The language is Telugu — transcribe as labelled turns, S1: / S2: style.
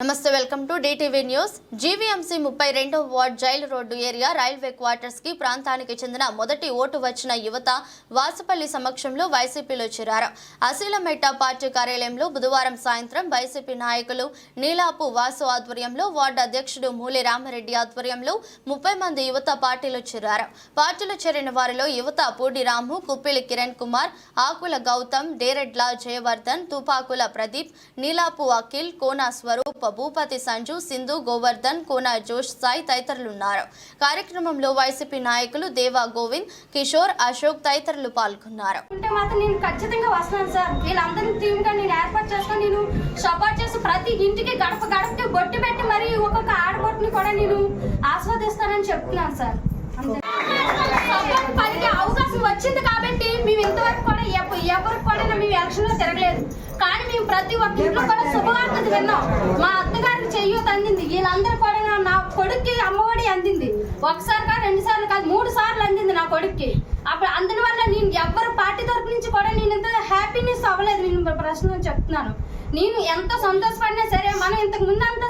S1: నమస్తే welcome to DTV news GVMC ముప్పై రెండో ward jail road area railway క్వార్టర్స్కి ప్రాంతానికి చెందిన మొదటి ఓటు వచ్చిన యువత వాసుపల్లి సమక్షంలో వైసీపీలో చేరారు. అశీలమెట్ట పార్టీ కార్యాలయంలో బుధవారం సాయంత్రం వైసీపీ నాయకులు నీలాపు వాసు ఆధ్వర్యంలో వార్డు అధ్యక్షుడు మూలి రామారెడ్డి ఆధ్వర్యంలో ముప్పై మంది యువత పార్టీలో చేరారు. పార్టీలో చేరిన వారిలో యువత పూడి రాము కుప్పిలి కిరణ్ కుమార్ ఆకుల గౌతమ్ డేరెడ్ల జయవర్ధన్ తుపాకుల ప్రదీప్ నీలాపు అఖిల్ కోనా స్వరూప్ భూపతి సంజు సింధు గోవర్ధన్ కోన జోష్ సాయి తదితరులున్నారు. కార్యక్రమంలో వైసీపీ నాయకులు దేవా గోవింద్ కిషోర్ అశోక్ తదితరులు పాల్గొన్నారు.
S2: ఉంటే మాత్రం నేను ఖచ్చితంగా వస్తున్నాను సార్. వీళ్ళందరినీ టీమ్గా నేను ఏర్పాటు చేసుకొని నేను సపోర్ట్ చేసి ప్రతి ఇంటికి గడప గడపకి బొట్టు పెట్టి మరి ఒక్కొక్క ఆడబొట్టుని కూడా నేను ఆస్వాదిస్తానని చెప్తున్నాను సార్. అంతే. పనికి అవకాశం వచ్చింది కాబట్టి మేము ఇంతవరకు కూడా ఎవరికి కూడా మేము ఎలక్షన్లో తిరగలేదు. ప్రతి ఒక్క ఇంట్లో కూడా శుభవార్తలు విన్నాం. మా అత్తగారికి చెయ్యూత అందింది వీళ్ళందరూ కూడా నా- కొడుక్కి అమ్మఒడి అందింది. ఒకసారి కాదు రెండు సార్లు కాదు మూడు సార్లు అందింది నా కొడుక్కి. అప్పుడు అందిన వల్ల నేను ఎవ్వరు పార్టీ తరపు నుంచి కూడా నేను ఇంత హ్యాపీనెస్ అవ్వలేదు. నేను ప్రశ్న చెప్తున్నాను. నేను ఎంత సంతోషపడినా సరే మనం ఇంతకు ముందు అంత